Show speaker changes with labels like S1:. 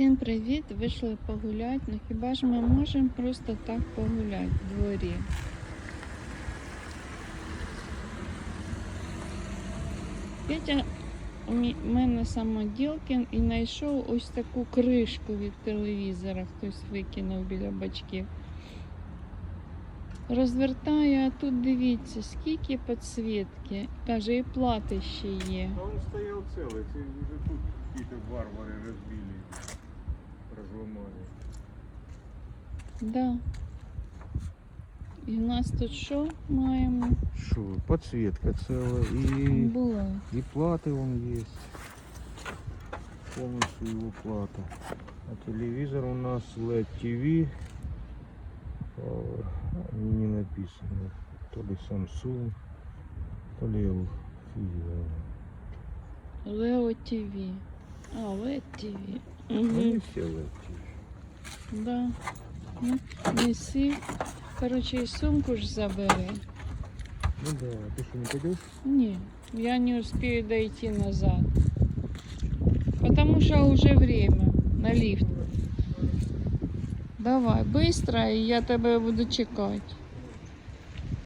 S1: Всім привіт! Вийшли погуляти. Ну хіба ж ми можемо просто так погуляти в дворі? Петя у мене самоділкін і знайшов ось таку кришку від телевізора, хтось викинув біля бачків. Розвертає, а тут дивіться, скільки підсвітки. Каже, і плати ще є.
S2: А он стоял целый, це уже тут какие-то варвары разбили,
S1: Да. І в нас тут що маємо?
S2: Що, подсветка целая, и,
S1: Було.
S2: и платы вон есть. Полностью его плата. А телевизор у нас LED TV. Power. Не написано. То ли Samsung, то ли.
S1: Лео ТВ. А.
S2: Ну, не
S1: Угу.
S2: все LED TV.
S1: Да. Ну, неси. Короче, і сумку ж забери.
S2: Ну да, а ты что, не пойдешь?
S1: Не, я не успею дойти назад. Потому что уже время на лифт. Давай, быстро, и я тебе буду чекать.